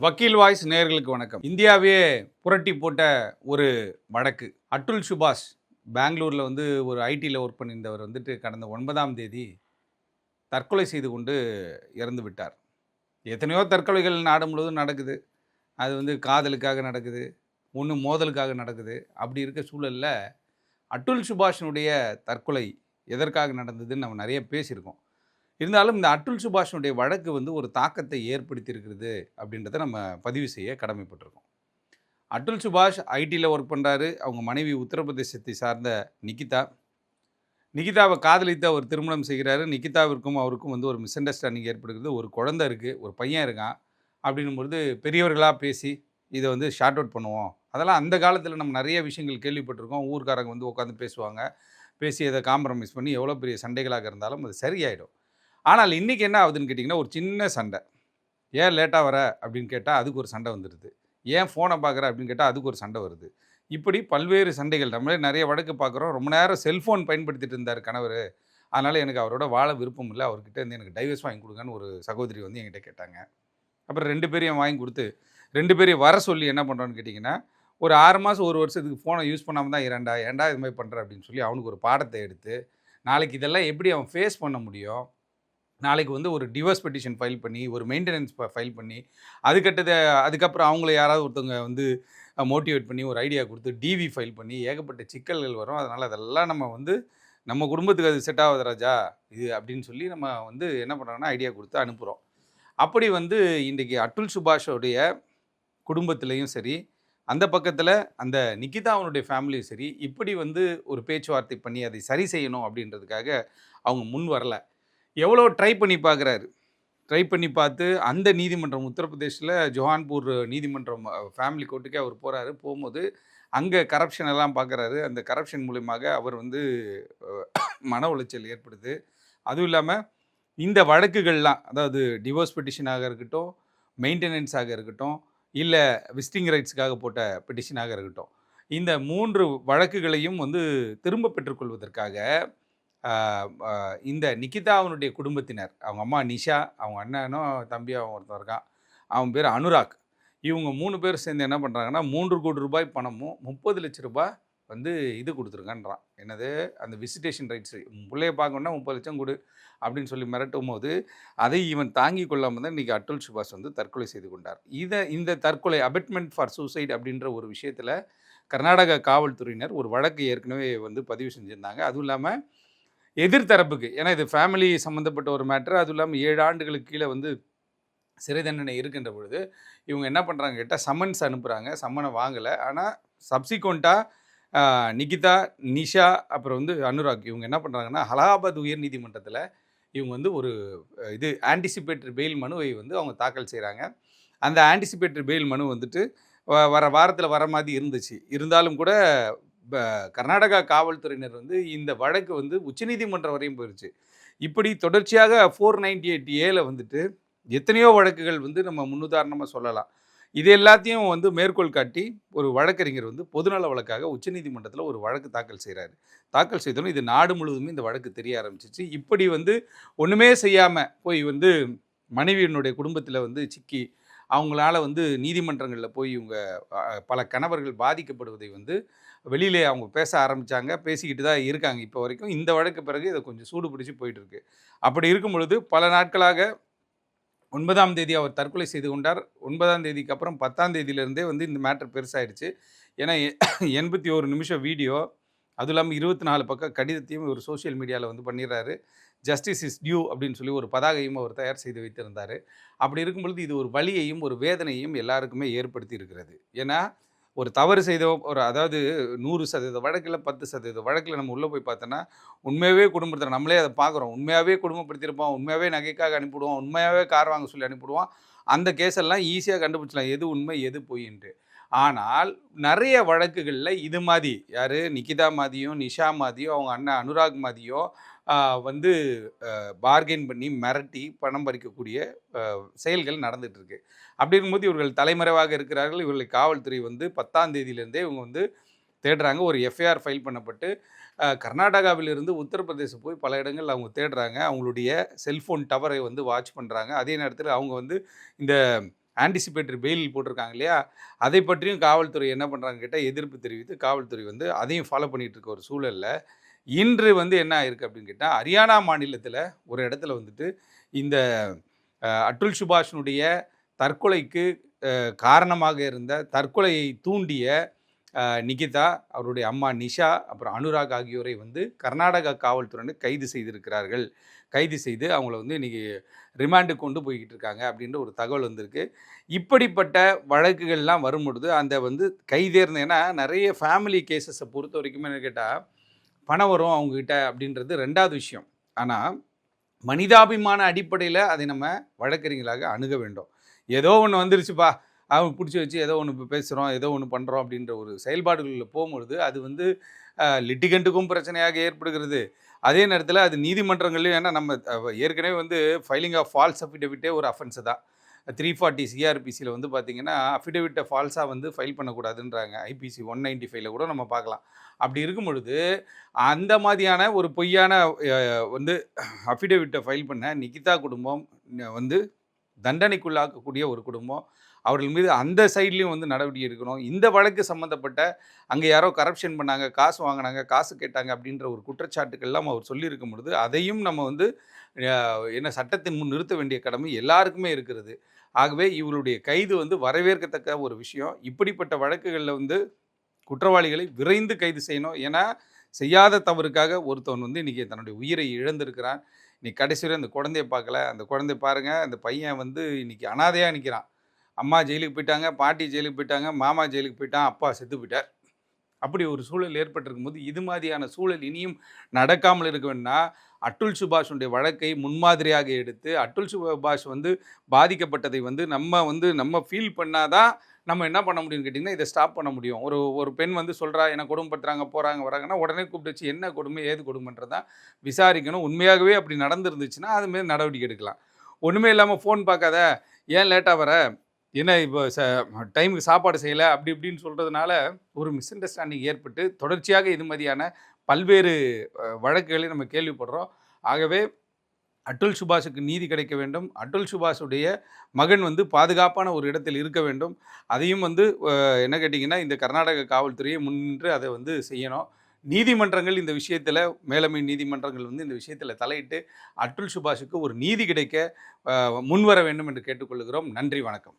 வக்கீல் வாய்ஸ் நேர்களுக்கு வணக்கம். இந்தியாவே புரட்டி போட்ட ஒரு வழக்கு அட்டுல் சுபாஷ் பெங்களூரில் வந்து ஒரு ஐடியில் ஒர்க் பண்ணியிருந்தவர் வந்துட்டு கடந்த ஒன்பதாம் தேதி தற்கொலை செய்து கொண்டு இறந்து விட்டார். எத்தனையோ தற்கொலைகள் நாடு முழுவதும் நடக்குது. அது வந்து காதலுக்காக நடக்குது. ஒன்று மோதலுக்காக நடக்குது. அப்படி இருக்க சூழலில் அட்டுல் சுபாஷினுடைய தற்கொலை எதற்காக நடந்ததுன்னு நம்ம நிறைய பேசியிருக்கோம். இருந்தாலும் இந்த அட்டுல் சுபாஷனுடைய வழக்கு வந்து ஒரு தாக்கத்தை ஏற்படுத்தியிருக்கிறது அப்படின்றத நம்ம பதிவு செய்ய கடமைப்பட்டிருக்கோம். அட்டுல் சுபாஷ் ஐடியில் ஒர்க் பண்ணுறாரு அவங்க மனைவி உத்தரப்பிரதேசத்தை சார்ந்த நிகிதா. நிகிதாவை காதலித்து அவர் திருமணம் செய்கிறாரு. நிகிதாவிற்கும் அவருக்கும் வந்து ஒரு மிஸ் அண்டர்ஸ்டாண்டிங் ஏற்படுகிறது. ஒரு குழந்த இருக்குது ஒரு பையன் இருக்கான் அப்படின்னும்பொழுது பெரியவர்களாக பேசி இதை வந்து ஷார்ட் அவுட் பண்ணுவோம். அதெல்லாம் அந்த காலத்தில் நம்ம நிறைய விஷயங்கள் கேள்விப்பட்டிருக்கோம். ஊர்க்காரங்க வந்து உட்காந்து பேசுவாங்க. பேசி அதை காம்ப்ரமைஸ் பண்ணி எவ்வளோ பெரிய சண்டைகளாக இருந்தாலும் அது சரியாயிடும். ஆனால் இன்றைக்கி என்ன ஆகுதுன்னு கேட்டிங்கன்னா ஒரு சின்ன சண்டை. ஏன் லேட்டாக வர? அப்படின்னு கேட்டால் அதுக்கு ஒரு சண்டை வந்துடுது ஏன் ஃபோனை பார்க்குற? அப்படின்னு கேட்டால் அதுக்கு ஒரு சண்டை வருது. இப்படி பல்வேறு சண்டைகள். நம்மளே நிறைய வழக்கு பார்க்குறோம். ரொம்ப நேரம் செல்ஃபோன் பயன்படுத்திட்டு இருந்தார் கணவர். அதனால் எனக்கு அவரோட வாழ விருப்பம் இல்லை. அவர்கிட்ட இருந்து எனக்கு டைவர்ஸ் வாங்கி கொடுங்கன்னு ஒரு சகோதரி வந்து என்கிட்ட கேட்டாங்க. அப்புறம் ரெண்டு பேரையும் வாங்கி கொடுத்து ரெண்டு பேரையும் வர சொல்லி என்ன பண்ணுறோன்னு கேட்டிங்கன்னா ஒரு ஆறு மாதம் ஒரு வருஷத்துக்கு ஃபோனை யூஸ் பண்ணாமல் தான் இரண்டா ஏன்டா இது மாதிரி பண்ணுற அப்படின்னு சொல்லி அவனுக்கு ஒரு பாடத்தை எடுத்து நாளைக்கு இதெல்லாம் எப்படி அவன் ஃபேஸ் பண்ண முடியும்? நாளைக்கு வந்து ஒரு டிவோர்ஸ் பெட்டிஷன் ஃபைல் பண்ணி ஒரு மெயின்டெனன்ஸ் ஃபைல் பண்ணி அதுக்கட்டது அதுக்கப்புறம் அவங்கள யாராவது ஒருத்தவங்க வந்து மோட்டிவேட் பண்ணி ஒரு ஐடியா கொடுத்து டிவி ஃபைல் பண்ணி ஏகப்பட்ட சிக்கல்கள் வரும். அதனால் அதெல்லாம் நம்ம வந்து நம்ம குடும்பத்துக்கு அது செட் ஆகுது ராஜா. இது அப்படின்னு சொல்லி நம்ம வந்து என்ன பண்ணுறோன்னா ஐடியா கொடுத்து அனுப்புகிறோம் அப்படி வந்து இன்றைக்கி அட்டுல் சுபாஷோடைய குடும்பத்துலேயும் சரி அந்த பக்கத்தில் அந்த நிக்கிதாவனுடைய ஃபேமிலியும் சரி இப்படி வந்து ஒரு பேச்சுவார்த்தை பண்ணி அதை சரி செய்யணும் அப்படின்றதுக்காக அவங்க முன் வரல. எவ்வளோ ட்ரை பண்ணி பார்க்குறாரு ட்ரை பண்ணி பார்த்து அந்த நீதிமன்றம் உத்தரப்பிரதேசில் ஜொஹான்பூர் நீதிமன்றம் ஃபேமிலி கோர்ட்டுக்கே அவர் போகிறாரு போகும்போது அங்கே கரப்ஷன் எல்லாம் பார்க்குறாரு அந்த கரப்ஷன் மூலியமாக அவர் வந்து மன உளைச்சல் ஏற்படுது. அதுவும் இல்லாமல் இந்த வழக்குகள்லாம் அதாவது டிவோர்ஸ் பெட்டிஷனாக இருக்கட்டும் மெயின்டெனன்ஸாக இருக்கட்டும் இல்லை விசிட்டிங் ரைட்ஸுக்காக போட்ட பெட்டிஷனாக இருக்கட்டும். இந்த மூன்று வழக்குகளையும் வந்து திரும்ப பெற்றுக்கொள்வதற்காக இந்த நிகிதாவனுடைய குடும்பத்தினர். அவங்க அம்மா நிஷா அவங்க அண்ணனும் தம்பி அவன் ஒருத்தன் இருக்கான். அவன் பேர் அனுராக். இவங்க மூணு பேர் சேர்ந்து என்ன பண்ணுறாங்கன்னா மூன்று கோடி ரூபாய் பணமும் முப்பது லட்ச ரூபாய் வந்து இது கொடுத்துருக்கன்றான். என்னது? அந்த விசிட்டேஷன் ரைட்ஸ் பிள்ளைய பார்க்கணுன்னா முப்பது லட்சம் கொடு அப்படின்னு சொல்லி மிரட்டும் போது அதை இவன் தாங்கி கொள்ளாமல் தான் இன்றைக்கி அட்டுல் சுபாஷ் வந்து தற்கொலை செய்து கொண்டார். இதை இந்த தற்கொலை அபெட்மெண்ட் ஃபார் சூசைட் அப்படின்ற ஒரு விஷயத்தில் கர்நாடக காவல்துறையினர் ஒரு வழக்கு ஏற்கனவே வந்து பதிவு செஞ்சுருந்தாங்க. அதுவும் இல்லாமல் எதிர்த்தரப்புக்கு ஏன்னா இது ஃபேமிலி சம்மந்தப்பட்ட ஒரு மேட்ரு அதுவும் இல்லாமல் ஏழு ஆண்டுகளுக்கு கீழே வந்து சிறை தண்டனை இருக்கின்ற பொழுது இவங்க என்ன பண்ணுறாங்க கேட்டால் சம்மன்ஸ் அனுப்புகிறாங்க சம்மனை வாங்கலை. ஆனால் சப்சிக்வெண்ட்டாக நிகிதா நிஷா அப்புறம் வந்து அனுராக் இவங்க என்ன பண்ணுறாங்கன்னா அலகாபாத் உயர் நீதிமன்றத்தில் இவங்க வந்து ஒரு இது ஆன்டிசிபேட்டரி பெயில் மனுவை வந்து அவங்க தாக்கல் செய்கிறாங்க அந்த ஆன்டிசிபேட்டரி பெயில் மனு வந்துட்டு வ- வர வாரத்தில் வர மாதிரி இருந்துச்சு. இருந்தாலும் கூட இப்போ கர்நாடகா காவல்துறையினர் வந்து இந்த வழக்கு வந்து உச்சநீதிமன்றம் வரையும் போயிருச்சு. இப்படி தொடர்ச்சியாக ஃபோர் நைன்டி எயிட் ஏல வந்துட்டு எத்தனையோ வழக்குகள் வந்து நம்ம முன்னுதாரணமாக சொல்லலாம். இது எல்லாத்தையும் வந்து மேற்கோள் காட்டி ஒரு வழக்கறிஞர் வந்து பொதுநல வழக்காக உச்சநீதிமன்றத்தில் ஒரு வழக்கு தாக்கல் செய்கிறாரு தாக்கல் செய்தோம் இது நாடு முழுவதுமே இந்த வழக்கு தெரிய ஆரம்பிச்சிச்சு. இப்படி வந்து ஒன்றுமே செய்யாமல் போய் வந்து மனைவியினுடைய குடும்பத்தில் வந்து சிக்கி அவங்களால வந்து நீதிமன்றங்களில் போய் இவங்க பல கணவர்கள் பாதிக்கப்படுவதை வந்து வெளியிலே அவங்க பேச ஆரம்பித்தாங்க பேசிக்கிட்டு தான் இருக்காங்க இப்போ வரைக்கும். இந்த வழக்கு பிறகு இதை கொஞ்சம் சூடு பிடிச்சி போயிட்டுருக்கு. அப்படி இருக்கும் பொழுது பல நாட்களாக ஒன்பதாம் தேதி அவர் தற்கொலை செய்து கொண்டார். ஒன்பதாம் தேதிக்கு அப்புறம் பத்தாம் தேதியிலேருந்தே வந்து இந்த மேட்டர் பெருசாயிடுச்சு. ஏன்னா எண்பத்தி ஒரு நிமிஷம் வீடியோ அதுவும் இல்லாமல் இருபத்தி நாலு பக்கம் கடிதத்தையும் ஒரு சோஷியல் மீடியாவில் வந்து பண்ணிடுறாரு ஜஸ்டிஸ் இஸ் டியூ அப்படின்னு சொல்லி ஒரு பதாகையும் அவர் தயார் செய்து வைத்திருந்தார். அப்படி இருக்கும் பொழுது இது ஒரு வலியையும் ஒரு வேதனையும் எல்லாருக்குமே ஏற்படுத்தி இருக்கிறது. ஏன்னா ஒரு தவறு செய்த ஒரு அதாவது நூறு சதவீத வழக்கில் பத்து சதவீத வழக்கில் நம்ம உள்ளே போய் பார்த்தோன்னா உண்மையாகவே குடும்பத்தில் நம்மளே அதை பார்க்குறோம். உண்மையாகவே குடும்பப்படுத்தியிருப்போம் உண்மையாகவே நகைக்காக அனுப்பிவிடுவோம் உண்மையாகவே கார் வாங்க சொல்லி அனுப்பிவிடுவோம் அந்த கேஸெல்லாம் ஈஸியாக கண்டுபிடிச்சலாம் எது உண்மை எது பொய்ன்ட்டு ஆனால் நிறைய வழக்குகளில் இது மாதிரி யார்? நிகிதா மாதியும் நிஷா மாதியும் அவங்க அண்ணன் அனுராக் மாதியும் வந்து பார்கெயின் பண்ணி மிரட்டி பணம் பறிக்கக்கூடிய செயல்கள் நடந்துகிட்ருக்கு இருக்கு அப்படி இருக்கும்போது இவர்கள் தலைமறைவாக இருக்கிறார்கள். இவர்களை காவல்துறை வந்து பத்தாம் தேதியிலேருந்தே இவங்க வந்து தேடுறாங்க. ஒரு எஃப்ஐஆர் ஃபைல் பண்ணப்பட்டு கர்நாடகாவிலிருந்து உத்தரப்பிரதேசம் போய் பல இடங்கள் அவங்க தேடுறாங்க. அவங்களுடைய செல்ஃபோன் டவரை வந்து வாட்ச் பண்ணுறாங்க அதே நேரத்தில் அவங்க வந்து இந்த ஆன்டிசிபேட்டரி பெயில் போட்டிருக்காங்க இல்லையா? அதை பற்றியும் காவல்துறை என்ன பண்ணுறாங்க கேட்டால் எதிர்ப்பு தெரிவித்து காவல்துறை வந்து அதையும் ஃபாலோ பண்ணிகிட்டு இருக்க ஒரு சூழலில் இன்று வந்து என்ன ஆயிருக்கு அப்படின்னு கேட்டால் ஹரியானா மாநிலத்தில் ஒரு இடத்துல வந்துட்டு இந்த அட்டுல் சுபாஷினுடைய தற்கொலைக்கு காரணமாக இருந்த தற்கொலையை தூண்டிய நிகிதா அவருடைய அம்மா நிஷா அப்புறம் அனுராக் ஆகியோரை வந்து கர்நாடகா காவல்துறையினர் கைது செய்திருக்கிறார்கள். கைது செய்து அவங்கள வந்து இன்றைக்கி ரிமாண்டு கொண்டு போய்கிட்டு இருக்காங்க அப்படின்ற ஒரு தகவல் வந்திருக்கு. இப்படிப்பட்ட வழக்குகள்லாம் வரும்பொழுது அந்த வந்து கைதேர்ந்த ஏன்னா நிறைய ஃபேமிலி கேசஸை பொறுத்த வரைக்கும் என்ன கேட்டால் பணம் வரும் அவங்கக்கிட்ட அப்படின்றது ரெண்டாவது விஷயம். ஆனால் மனிதாபிமான அடிப்படையில் அதை நம்ம வழக்கறிஞர்களாக அணுக வேண்டும். ஏதோ ஒன்று வந்துருச்சுப்பா அவங்க பிடிச்சி வச்சு ஏதோ ஒன்று பேசுகிறோம் ஏதோ ஒன்று பண்ணுறோம் அப்படின்ற ஒரு செயல்பாடுகளில் போகும்பொழுது அது வந்து லிட்டிகண்ட்டுக்கும் பிரச்சனையாக ஏற்படுகிறது. அதே நேரத்தில் அது நீதிமன்றங்கள்லையும் ஏன்னா நம்ம ஏற்கனவே வந்து ஃபைலிங் ஆஃப் ஃபால்ஸ் அஃபிடவிட்டே ஒரு அஃபென்ஸு தான். த்ரீ ஃபார்ட்டி சிஆர்பிசியில் வந்து பார்த்திங்கன்னா அஃபிடவிட்டை ஃபால்ஸாக வந்து ஃபைல் பண்ணக்கூடாதுன்றாங்க. ஐபிசி ஒன் நைன்டி ஃபைவ்ல கூட நம்ம பார்க்கலாம் அப்படி இருக்கும் பொழுது அந்த மாதிரியான ஒரு பொய்யான வந்து அஃபிடவிட்டை ஃபைல் பண்ண நிகிதா குடும்பம் வந்து தண்டனைக்குள்ளாக்கக்கூடிய ஒரு குடும்பம் அவர்கள் மீது அந்த சைட்லேயும் வந்து நடவடிக்கை எடுக்கணும். இந்த வழக்கு சம்மந்தப்பட்ட அங்கே யாரோ கரப்ஷன் பண்ணாங்க காசு வாங்கினாங்க காசு கேட்டாங்க அப்படின்ற ஒரு குற்றச்சாட்டுக்கெல்லாம் அவர் சொல்லியிருக்கும் பொழுது அதையும் நம்ம வந்து என்ன சட்டத்தின் முன் நிறுத்த வேண்டிய கடமை எல்லாருக்குமே இருக்கிறது. ஆகவே இவருடைய கைது வந்து வரவேற்கத்தக்க ஒரு விஷயம். இப்படிப்பட்ட வழக்குகளில் வந்து குற்றவாளிகளை விரைந்து கைது செய்யணும். ஏன்னா செய்யாத தவறுக்காக ஒருத்தவன் வந்து இன்றைக்கி தன்னுடைய உயிரை இழந்திருக்கிறான். இன்றைக்கி கடைசி வரை அந்த குழந்தைய பார்க்கல. அந்த குழந்தைய பாருங்கள் அந்த பையன் வந்து இன்னைக்கு அனாதையாக நிற்கிறான் அம்மா ஜெயிலுக்கு போயிட்டாங்க பாட்டி ஜெயிலுக்கு போயிட்டாங்க மாமா ஜெயிலுக்கு போயிட்டான் அப்பா செத்து போயிட்டார். அப்படி ஒரு சூழல் ஏற்பட்டிருக்கும் போது இது மாதிரியான சூழல் இனியும் நடக்காமல் இருக்க வேண்டும்னா அட்டுல் சுபாஷுடைய வழக்கை முன்மாதிரியாக எடுத்து அட்டுல் சுபாஷ் வந்து பாதிக்கப்பட்டதை வந்து நம்ம வந்து நம்ம ஃபீல் பண்ணாதான் நம்ம என்ன பண்ண முடியும்னு கேட்டிங்கன்னா இதை ஸ்டாப் பண்ண முடியும். ஒரு ஒரு பெண் வந்து சொல்கிறா என்னை கொடுமைப்படுத்துறாங்க போகிறாங்க வராங்கன்னா உடனே கூப்பிட்டு வச்சு என்ன கொடுமை ஏது கொடுமைன்றதான் விசாரிக்கணும். உண்மையாகவே அப்படி நடந்துருந்துச்சுன்னா அதுமாரி நடவடிக்கை எடுக்கலாம். ஒன்றுமே இல்லாமல் ஃபோன் பார்க்காத ஏன் லேட்டாக வர? ஏன்னா இப்போ ச டைமுக்கு சாப்பாடு செய்யலை அப்படி இப்படின்னு சொல்கிறதுனால ஒரு மிஸ் அண்டர்ஸ்டாண்டிங் ஏற்பட்டு தொடர்ச்சியாக இது மாதிரியான பல்வேறு வழக்குகளை நம்ம கேள்விப்படுறோம். ஆகவே அட்டுல் சுபாஷுக்கு நீதி கிடைக்க வேண்டும். அட்டுல் சுபாஷுடைய மகன் வந்து பாதுகாப்பான ஒரு இடத்தில் இருக்க வேண்டும். அதையும் வந்து என்ன கேட்டிங்கன்னா இந்த கர்நாடக காவல்துறையை முன்னின்று அதை வந்து செய்யணும். நீதிமன்றங்கள் இந்த விஷயத்தில் மேலமை நீதிமன்றங்கள் வந்து இந்த விஷயத்தில் தலையிட்டு அட்டுல் சுபாஷுக்கு ஒரு நீதி கிடைக்க முன்வர வேண்டும் என்று கேட்டுக்கொள்கிறோம். நன்றி வணக்கம்.